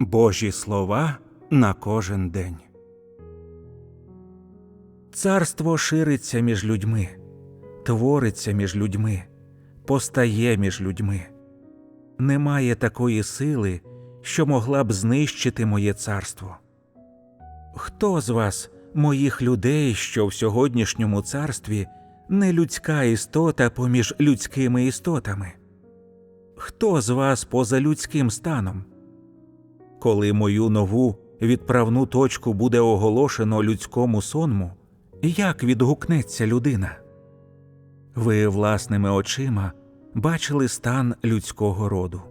Божі слова на кожен день. Царство шириться між людьми, твориться між людьми, постає між людьми. Немає такої сили, що могла б знищити моє царство. Хто з вас, моїх людей, що в сьогоднішньому царстві, не людська істота поміж людськими істотами? Хто з вас поза людським станом? Коли мою нову відправну точку буде оголошено людському сонму, як відгукнеться людина? Ви власними очима бачили стан людського роду.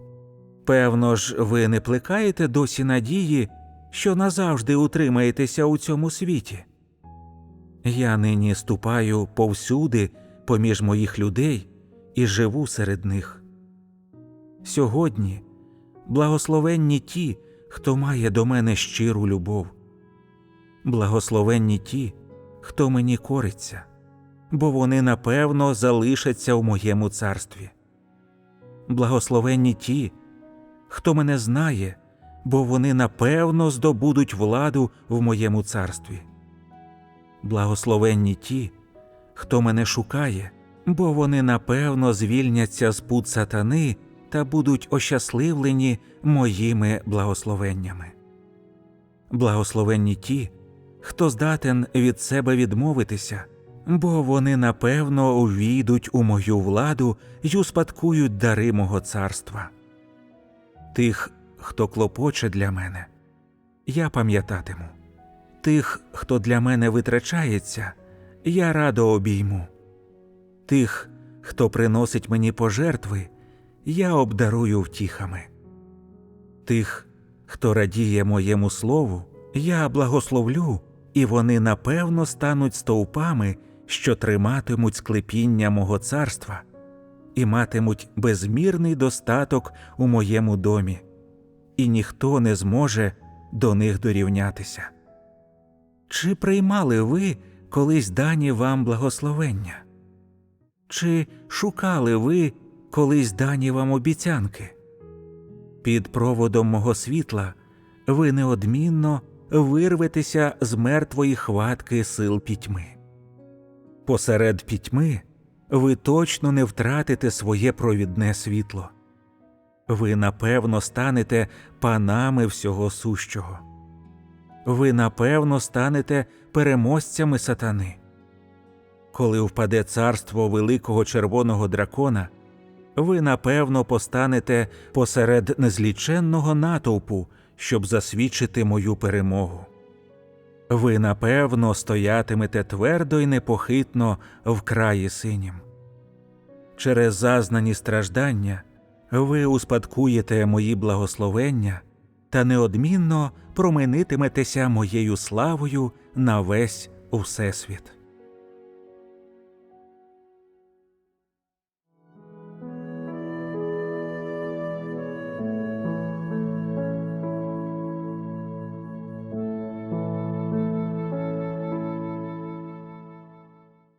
Певно ж, ви не плекаєте досі надії, що назавжди утримаєтеся у цьому світі. Я нині ступаю повсюди поміж моїх людей і живу серед них. Сьогодні благословенні ті, хто має до мене щиру любов. Благословенні ті, хто мені кориться, бо вони напевно залишаться в моєму царстві. Благословенні ті, хто мене знає, бо вони напевно здобудуть владу в моєму царстві. Благословенні ті, хто мене шукає, бо вони напевно звільняться з пут сатани та будуть ощасливлені моїми благословеннями. Благословенні ті, хто здатен від себе відмовитися, бо вони напевно увійдуть у мою владу й успадкують дари мого царства. Тих, хто клопоче для мене, я пам'ятатиму. Тих, хто для мене витрачається, я радо обійму. Тих, хто приносить мені пожертви, я обдарую втіхами. Тих, хто радіє моєму слову, я благословлю, і вони напевно стануть стовпами, що триматимуть склепіння мого царства і матимуть безмірний достаток у моєму домі, і ніхто не зможе до них дорівнятися. Чи приймали ви колись дані вам благословення? Чи шукали ви колись дані вам обіцянки? Під проводом мого світла ви неодмінно вирветеся з мертвої хватки сил пітьми. Посеред пітьми ви точно не втратите своє провідне світло. Ви напевно станете панами всього сущого. Ви напевно станете переможцями сатани. Коли впаде царство великого червоного дракона, ви напевно постанете посеред незліченного натовпу, щоб засвідчити мою перемогу. Ви напевно стоятимете твердо й непохитно в краї синім. Через зазнані страждання ви успадкуєте мої благословення та неодмінно променитиметеся моєю славою на весь усесвіт.